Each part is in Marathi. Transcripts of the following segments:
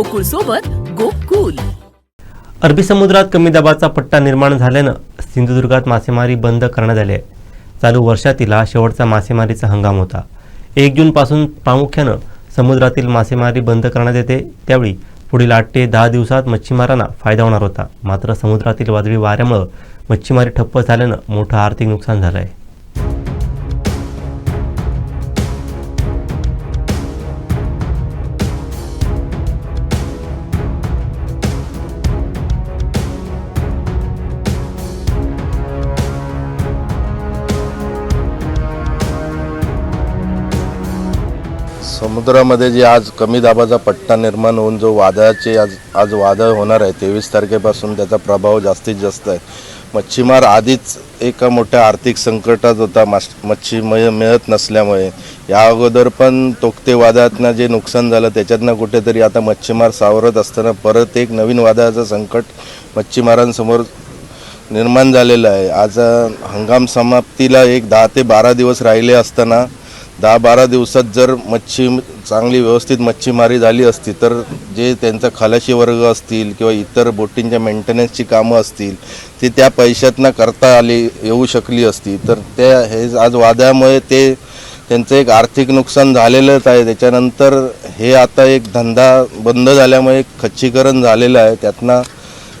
गोकुळ सोबत गोकुल. अरबी समुद्रात कमी दाबाचा पट्टा निर्माण झाल्यानं सिंधुदुर्गात मासेमारी बंद करण्यात आली आहे. चालू वर्षातील हा शेवटचा मासेमारीचा हंगाम होता. एक जूनपासून प्रामुख्यानं समुद्रातील मासेमारी बंद करण्यात येते. त्यावेळी पुढील आठ ते दहा दिवसात मच्छीमारांना फायदा होणार होता. मात्र समुद्रातील वादळी वाऱ्यामुळं मच्छीमारी ठप्प झाल्यानं मोठं आर्थिक नुकसान झालं आहे. समुद्रामध्ये जे आज कमी दाबाचा पट्टा निर्माण होऊन जो वादळाचे आज आज वादळ होणार आहे तेवीस तारखेपासून त्याचा प्रभाव जास्तीत जास्त आहे. मच्छीमार आधीच एका मोठ्या आर्थिक संकटात होता मास मच्छी मिळत नसल्यामुळे. या अगोदर पण तोकते वादळातनं जे नुकसान झालं त्याच्यातनं कुठेतरी आता मच्छीमार सावरत असताना परत एक नवीन वादळाचं संकट मच्छीमारांसमोर निर्माण झालेलं आहे. आज हंगाम समाप्तीला एक दहा ते बारा दिवस राहिले असताना दहा बारा दिवसात जर मच्छी चांगली व्यवस्थित मच्छीमारी झाली असती तर जे त्यांचा खलाशी वर्ग असतील किंवा इतर बोटींच्या मेंटेनन्सची कामं असतील ती त्या पैशातनं करता आली येऊ शकली असती तर त्या हे आज वादामुळे ते त्यांचं एक आर्थिक नुकसान झालेलंच आहे. त्याच्यानंतर हे आता एक धंदा बंद झाल्यामुळे खच्चीकरण झालेलं आहे. त्यातनं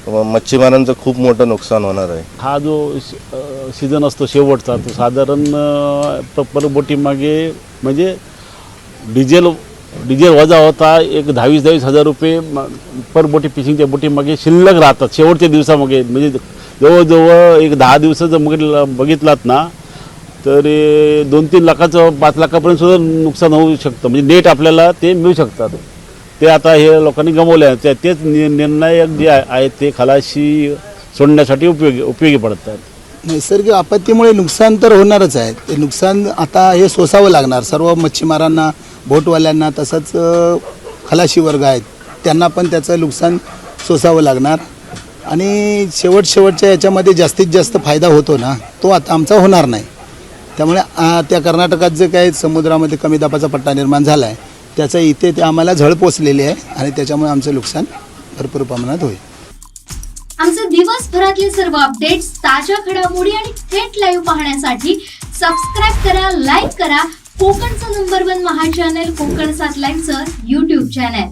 मच्छीमारांचं खूप मोठं नुकसान होणार आहे. हा जो सीझन असतो शेवटचा तो साधारण प्रॉपर बोटीमागे म्हणजे डिझेल डिझेल वजा होता एक दहावीस दहावीस हजार रुपये पर बोटी फिशिंगच्या बोटीमागे शिल्लक राहतात शेवटच्या दिवसामागे. म्हणजे जवळजवळ एक दहा दिवस जर बघितलं बघितलात ना तर दोन तीन लाखाचं पाच लाखापर्यंत सुद्धा नुकसान होऊ शकतं. म्हणजे नेट आपल्याला ते मिळू शकतात. ते आता हे लोकांनी गमवले आहेत. तेच नि- निर्णायक जे आहे आहेत ते खलाशी सोडण्यासाठी उपयोगी उपयोगी पडतात. नैसर्गिक आपत्तीमुळे नुकसान तर होणारच आहे. ते नुकसान आता हे सोसावं लागणार. सर्व मच्छीमारांना बोटवाल्यांना तसंच अ, खलाशी वर्ग आहेत. त्यांना पण त्याचं नुकसान सोसावं लागणार. आणि शेवट शेवटच्या याच्यामध्ये जास्तीत जास्त फायदा होतो ना तो आता आमचा होणार नाही. त्यामुळे आ, त्या कर्नाटकात जे काही समुद्रामध्ये कमी दाबाचा पट्टा निर्माण झाला आहे त्याचं इथे ते आम्हाला झळ पोचलेली आहे आणि त्याच्यामुळे आमचं नुकसान भरपूर प्रमाणात होईल. आमचे दिवसभरातले सर्व अपडेट्स ताज्या घडामोडी आणि थेट लाईव्ह पाहण्यासाठी सबस्क्राईब करा लाईक करा. कोकणचं number one Maha channel Konkan सात लाईनचं युट्यूब चॅनल